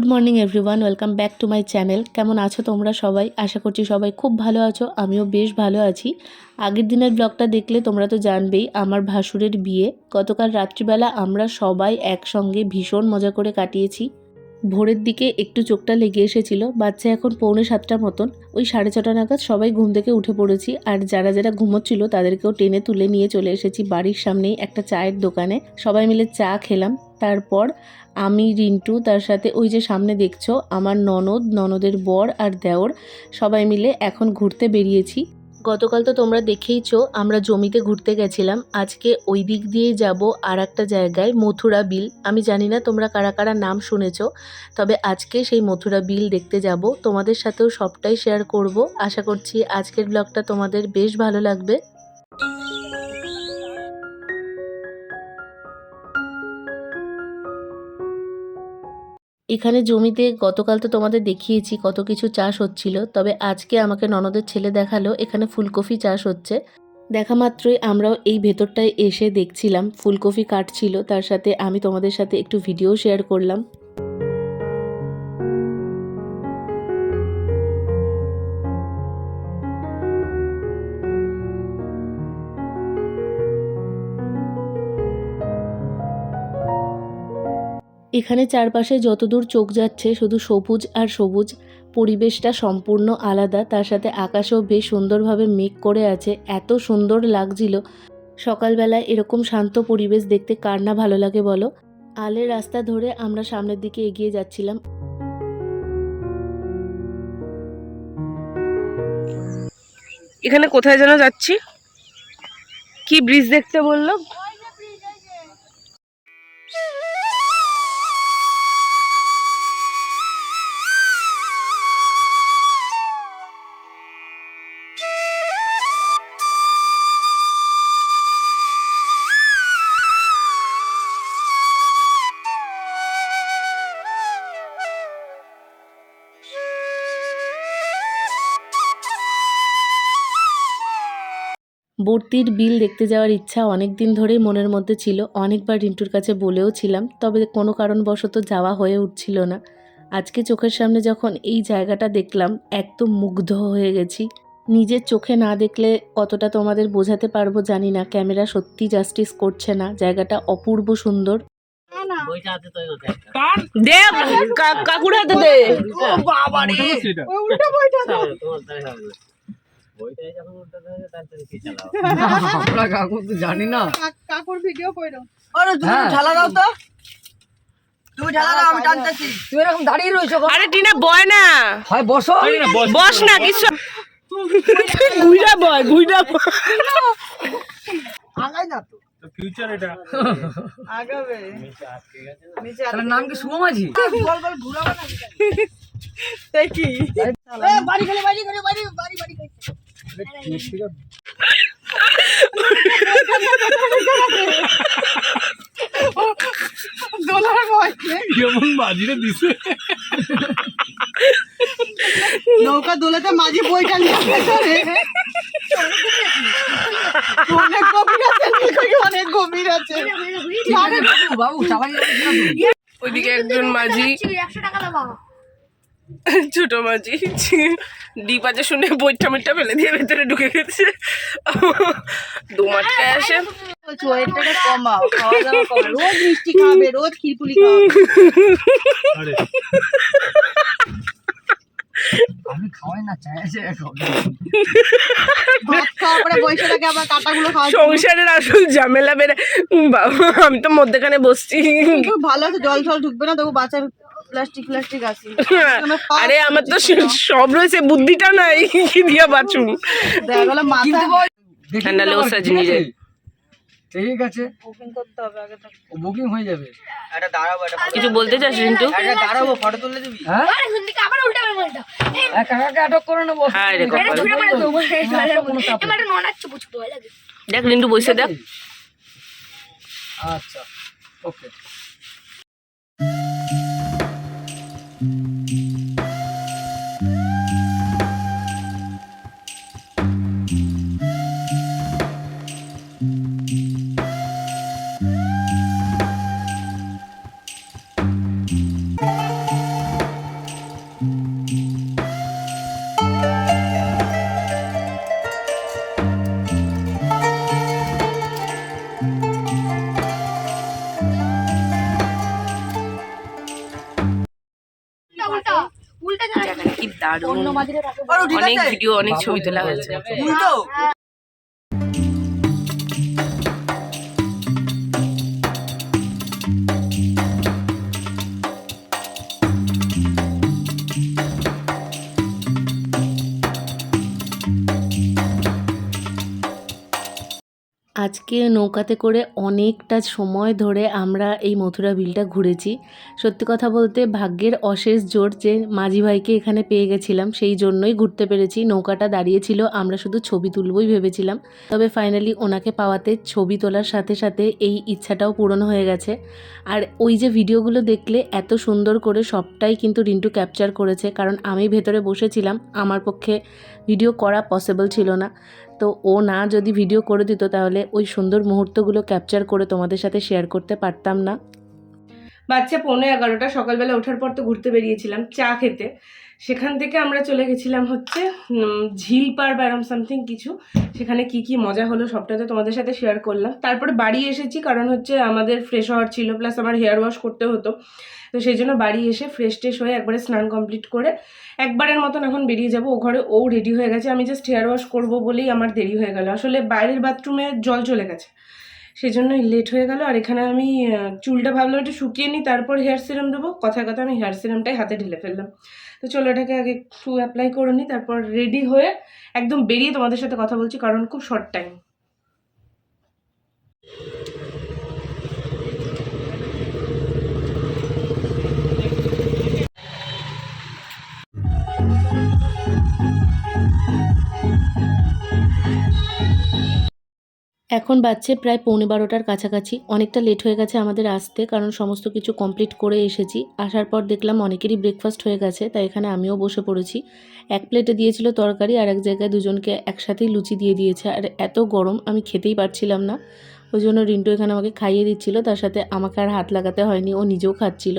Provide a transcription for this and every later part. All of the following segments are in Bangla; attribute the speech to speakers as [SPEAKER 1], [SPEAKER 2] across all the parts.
[SPEAKER 1] Good morning everyone welcome back to my channel কেমন আছো তোমরা সবাই? আশা করছি সবাই খুব ভালো আছো। আমিও বেশ ভালো আছি। আগের দিনের ব্লগটা দেখলে তোমরা তো জানবেই, আমার ভাসুরের বিয়ে। গতকাল রাত্রিবেলা আমরা সবাই একসঙ্গে ভীষণ মজা করে কাটিয়েছি। ভোরের দিকে একটু চোখটা লেগে এসেছিল। বাচ্চা এখন পৌনে সাতটার মতন। ওই সাড়ে ছটা নাগাদ সবাই ঘুম থেকে উঠে পড়েছি। আর যারা যারা ঘুমোচ্ছিল, তাদেরকেও টেনে তুলে নিয়ে চলে এসেছি বাড়ির সামনেই একটা চায়ের দোকানে। সবাই মিলে চা খেলাম। তারপর আমি, রিন্টু, তার সাথে ওই যে সামনে দেখছ, আমার ননদ, ননদের বর আর দেওর, সবাই মিলে এখন ঘুরতে বেরিয়েছি। গতকাল তো তোমরা দেখেইছো, আমরা জমিতে ঘুরতে গেছিলাম। আজকে ওই দিক দিয়েই যাব আর একটা জায়গায়, মথুরা বিল। আমি জানি না তোমরা কারা কারা নাম শুনেছ, তবে আজকে সেই মথুরা বিল দেখতে যাব। তোমাদের সাথেও সবটাই শেয়ার করব। আশা করছি আজকের ব্লগটা তোমাদের বেশ ভালো লাগবে। এখানে জমিতে গতকাল তো তোমাদের দেখিয়েছি কত কিছু চাষ হচ্ছিল, তবে আজকে আমাকে ননদের ছেলে দেখাল এখানে ফুলকপি চাষ হচ্ছে। দেখা মাত্রই আমরাও এই ভেতরটায় এসে দেখছিলাম, ফুলকপি কাটছিল, তার সাথে আমি তোমাদের সাথে একটু ভিডিও শেয়ার করলাম। এখানে চারপাশে যতদূর চোখ যাচ্ছে, শুধু সবুজ আর সবুজ। পরিবেশটা সম্পূর্ণ আলাদা, তার সাথে আকাশেও বেশ সুন্দরভাবে মেঘ করে আছে। এত সুন্দর লাগছিল। সকালবেলায় এরকম শান্ত পরিবেশ দেখতে কার না ভালো লাগে বলো? আলের রাস্তা ধরে আমরা সামনের দিকে এগিয়ে যাচ্ছিলাম।
[SPEAKER 2] এখানে কোথায় যেন যাচ্ছি? কি ব্রিজ দেখতে বলল?
[SPEAKER 1] বর্তির বিল দেখতে যাওয়ার ইচ্ছা অনেক দিন ধরেই মনের মধ্যে ছিল। অনেকবার রিন্টুর কাছে বলেও ছিলাম তবে কোনো কারণবশত যাওয়া হয়ে উঠছিল না। আজকে চোখের সামনে যখন এই জায়গাটা দেখলাম একদম মুগ্ধ হয়ে গেছি। নিজের চোখে না দেখলে কতটা তোমাদের বোঝাতে পারব জানি না। ক্যামেরা সত্যি জাস্টিস করছে না। জায়গাটা অপূর্ব সুন্দর।
[SPEAKER 2] দে কাকুর হাতে দে।
[SPEAKER 3] আমরা কাকু তো জানি না।
[SPEAKER 4] কাকুর ভিডিও কইরো।
[SPEAKER 5] আরে তুমি
[SPEAKER 3] হ্যাঁ।
[SPEAKER 5] ঢালা দাও তো। তুমি ঢালা দাও আমি টানতেছি।
[SPEAKER 3] তুমি এরকম দাঁড়িয়ে রয়েছো
[SPEAKER 2] আরে টিনা বয় না।
[SPEAKER 3] হয় বসো।
[SPEAKER 2] বস না কিছু ঘুরা বয় ঘুরা
[SPEAKER 5] আগাই না তো।
[SPEAKER 4] আগাবে। নিচে
[SPEAKER 3] তার নাম কি শুভ মাঝি?
[SPEAKER 4] গোল গোল ঘুরাবো না। তাই কি
[SPEAKER 5] বাড়ি খালি বাড়ি খালি বাড়ি বাড়ি বাড়ি।
[SPEAKER 6] কেমন বাজিরে দিছে
[SPEAKER 4] নৌকা দোলাতে মাঝি বইটা নিয়ে অনেক গভীর আছে অনেক গভীর আছে
[SPEAKER 3] বাবু?
[SPEAKER 2] ওইদিকে একজন মাঝি ছোট মাঝি ডিপ আছে শুনে বইটা মিটটা ফেলে দিয়ে ভেতরে ঢুকে গেছে। দু মাটকায় আসে
[SPEAKER 4] ওয়েটটা কমাও খাওয়া দাওয়া করো রোজ মিষ্টি খাবে রোজ ক্ষীরপুলি খাবে।
[SPEAKER 6] আরে।
[SPEAKER 3] আমি খাওয়াই না চাই
[SPEAKER 2] সংসারের আসল ঝামেলা বেড়ে বাবা আমি তো মধ্যেখানে বসছি।
[SPEAKER 4] খুব ভালো আছে জল জল ঢুকবে না তবু বাচ্চার প্লাস্টিক প্লাস্টিক আছে।
[SPEAKER 2] আরে আমার তো সব রয়েছে বুদ্ধিটা নাই কি দিয়া বাঁচুম? ঠান্ডা
[SPEAKER 3] তো
[SPEAKER 2] লেবু
[SPEAKER 3] আবার, ঠিক আছে?
[SPEAKER 4] বুকিং করতে হবে আগে থেকে
[SPEAKER 3] ও বুকিং হয়ে যাবে।
[SPEAKER 5] একটা দাঁড়াবো একটা
[SPEAKER 2] কিছু বলতে চাস রিন্টু
[SPEAKER 5] একটা দাঁড়াবো ফটো তুলে দিবি।
[SPEAKER 3] হ্যাঁ? এক কাকাকে আটক করে নেব।
[SPEAKER 2] হায় রে
[SPEAKER 3] চাপ।
[SPEAKER 2] দেখ রিন্টু বসে দেখ।
[SPEAKER 3] আচ্ছা ওকে।
[SPEAKER 2] অনেক ভিডিও অনেক ছবি তোলা হয়েছে।
[SPEAKER 1] আজকে নৌকাতে করে অনেকটা সময় ধরে আমরা এই মথুরা বিলটা ঘুরেছি। সত্যি কথা বলতে ভাগ্যের অশেষ জোর যে মাঝি ভাইকে এখানে পেয়ে গেছিলাম, সেই জন্যই ঘুরতে পেরেছি। নৌকাটা দাঁড়িয়েছিল, আমরা শুধু ছবি তুলবই ভেবেছিলাম। তবে ফাইনালি ওনাকে পাওয়াতে ছবি তোলার সাথে সাথে এই ইচ্ছাটাও পূরণ হয়ে গেছে। আর ওই যে ভিডিওগুলো দেখলে এত সুন্দর করে সবটাই কিন্তু রিন্টু ক্যাপচার করেছে, কারণ আমি ভেতরে বসেছিলাম, আমার পক্ষে ভিডিও করা পসিবল ছিল না। তো ও না যদি ভিডিও করে দিত তাহলে ওই সুন্দর মুহূর্তগুলো ক্যাপচার করে তোমাদের সাথে শেয়ার করতে পারতাম না।
[SPEAKER 2] বাচ্চা পনেরো এগারোটা, সকালবেলা ওঠার পর তো ঘুরতে বেরিয়েছিলাম চা খেতে। সেখান থেকে আমরা চলে গেছিলাম হচ্ছে ঝিল পার বা এরম সামথিং কিছু। সেখানে কি কি মজা হলো সবটা তো তোমাদের সাথে শেয়ার করলাম। তারপরে বাড়ি এসেছি কারণ হচ্ছে আমাদের ফ্রেশ হওয়ার ছিল প্লাস আমার হেয়ার ওয়াশ করতে হতো। তো সেই জন্য বাড়ি এসে ফ্রেশ ট্রেশ হয়ে একবারে স্নান কমপ্লিট করে একবারের মতন এখন বেরিয়ে যাব। ও ঘরে ও রেডি হয়ে গেছে। আমি জাস্ট হেয়ার ওয়াশ করব বলেই আমার দেরি হয়ে গেল। আসলে বাইরের বাথরুমে জল চলে গেছে। সেই জন্যই লেট হয়ে গেল। আর এখানে আমি চুলটা ভাবলাম একটু শুকিয়ে নিই, তারপর হেয়ার সিরাম দেবো। কথায় কথা আমি হেয়ার সিরামটাই হাতে ঢেলে ফেললাম। তো চলো এটাকে আগে একটু অ্যাপ্লাই করে নিই, তারপর রেডি হয়ে একদম বেরিয়ে তোমাদের সাথে কথা বলছি, কারণ খুব শর্ট টাইম
[SPEAKER 1] এখন বাজছে প্রায় পৌনে বারোটার কাছাকাছি। অনেকটা লেট হয়ে গেছে আমাদের আসতে, কারণ সমস্ত কিছু কমপ্লিট করে এসেছি। আসার পর দেখলাম অনেকেরই ব্রেকফাস্ট হয়ে গেছে, তাই এখানে আমিও বসে পড়েছি। এক প্লেটে দিয়েছিল তরকারি আর এক জায়গায় দুজনকে একসাথেই লুচি দিয়ে দিয়েছে। আর এত গরম, আমি খেতেই পারছিলাম না। ওই জন্য রিন্টু এখানে আমাকে খাইয়ে দিচ্ছিল, তার সাথে আমাকে আর হাত লাগাতে হয়নি, ও নিজেও খাচ্ছিল।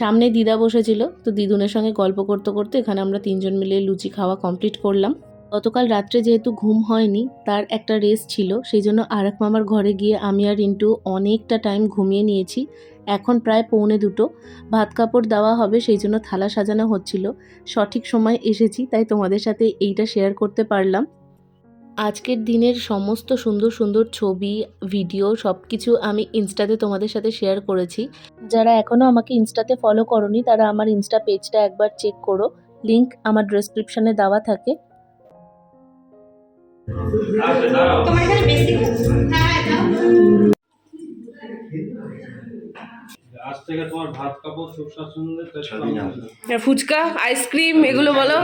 [SPEAKER 1] সামনে দিদা বসেছিল, তো দিদুনের সঙ্গে গল্প করতে করতে এখানে আমরা তিনজন মিলে লুচি খাওয়া কমপ্লিট করলাম। গতকাল রাত্রে যেহেতু ঘুম হয়নি, তার একটা রেস্ট ছিল, সেই জন্য আরেক মামার ঘরে গিয়ে আমি আর রিন্টু অনেকটা টাইম ঘুমিয়ে নিয়েছি। এখন প্রায় পৌনে দুটো। ভাত কাপড় দেওয়া হবে, সেই জন্য থালা সাজানো হচ্ছিল। সঠিক সময় এসেছি, তাই তোমাদের সাথে এইটা শেয়ার করতে পারলাম। আজকের দিনের সমস্ত সুন্দর সুন্দর ছবি ভিডিও সব কিছু আমি ইনস্টাতে তোমাদের সাথে শেয়ার করেছি। যারা এখনও আমাকে ইনস্টাতে ফলো করনি, তারা আমার ইনস্টা পেজটা একবার চেক করো। লিংক আমার ডেসক্রিপশনে দেওয়া থাকে।
[SPEAKER 6] আজ থেকে তোমার ভাত কাপড় সুখ
[SPEAKER 2] ফুচকা আইসক্রিম এগুলো বলো।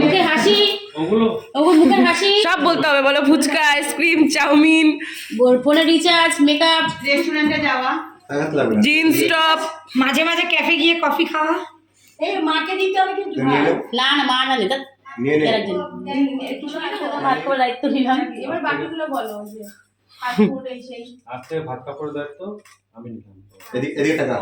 [SPEAKER 3] মুখে হাসি।
[SPEAKER 6] ওগুলো?
[SPEAKER 3] হাসি।
[SPEAKER 2] সব বলতে হবে বলো। Fuchka ice cream chow mein.
[SPEAKER 3] ফোনে রিচার্জ মেকআপ
[SPEAKER 4] রেস্টুরেন্টে যাওয়া।
[SPEAKER 2] জিন্স টপ
[SPEAKER 3] মাঝে মাঝে ক্যাফে গিয়ে কফি খাওয়া। এই মাকে দিতে হবে কিন্তু না না মা না দিতে একটু সময় ভাত করে দায়িত্ব নিলাম এবার বাকিগুলো বলো যে ফাস্ট ফুড এই সেই।
[SPEAKER 6] আজ থেকে ভাত কাপড় দায়িত্ব আমি নিলাম
[SPEAKER 7] এদিকে এদিকে টাকা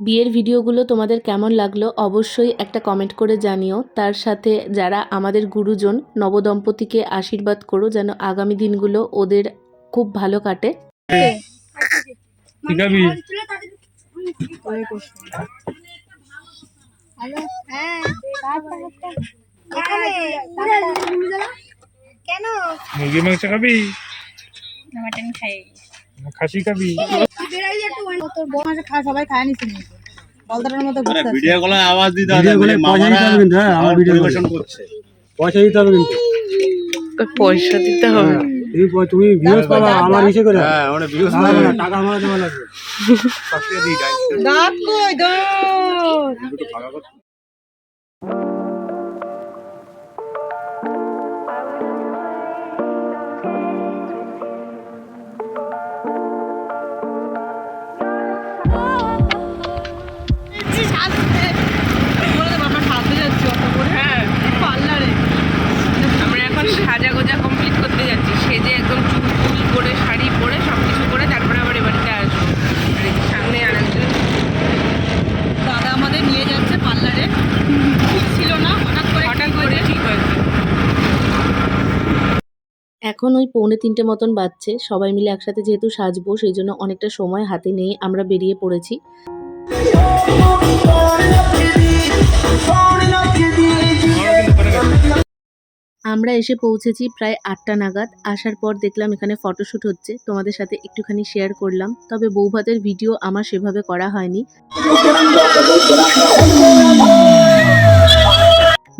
[SPEAKER 1] বিয়ের ভিডিওগুলো তোমাদের কেমন লাগল অবশ্যই একটা কমেন্ট করে জানিও। তার সাথে যারা আমাদের গুরুজন নবদম্পতিকে আশীর্বাদ করো যেন আগামী দিনগুলো ওদের খুব ভালো কাটে।
[SPEAKER 6] ঠিক আছে। মুরগি মাংস খাবি খাসি খাবি
[SPEAKER 4] সবাই খায় নিচ্ছে বলদারের মতো।
[SPEAKER 7] ভিডিও কলে আওয়াজ দিতে হবে
[SPEAKER 6] ভিডিও কলে পয়সা দিতে হবে কিন্তু হ্যাঁ আমার ভিডিও
[SPEAKER 7] করছে
[SPEAKER 6] পয়সা দিতে হবে কিন্তু
[SPEAKER 2] পয়সা দিতে হবে
[SPEAKER 6] তুমি তুমি ভিউজ পাবা আমার করে।
[SPEAKER 7] হ্যাঁ ভিউজ
[SPEAKER 6] টাকা আমার দেওয়া লাগবে
[SPEAKER 4] দাঁত কই দাঁত?
[SPEAKER 1] এখন ওই পৌনে তিনটে মতন বাজছে। সবাই মিলে একসাথে যেহেতু সাজবো, সেই জন্য অনেকটা সময় হাতে নিয়ে আমরা বেরিয়ে পড়েছি। আমরা এসে পৌঁছেছি প্রায় আটটা নাগাদ। আসার পর দেখলাম এখানে ফটোশ্যুট হচ্ছে। তোমাদের সাথে একটুখানি শেয়ার করলাম। তবে বৌভাতের ভিডিও আমার সেভাবে করা হয়নি।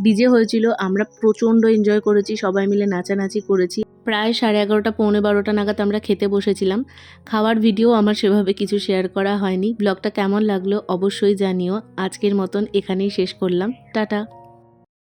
[SPEAKER 1] ডিজে হয়েছিল, আমরা প্রচণ্ড এনজয় করেছি, সবাই মিলে নাচানাচি করেছি। প্রায় সাড়ে এগারোটা, পৌনে বারোটা নাগাদ আমরা খেতে বসেছিলাম। খাওয়ার ভিডিও আমার সেভাবে কিছু শেয়ার করা হয়নি। ব্লগটা কেমন লাগল অবশ্যই জানিও। আজকের মতন এখানেই শেষ করলাম। টাটা।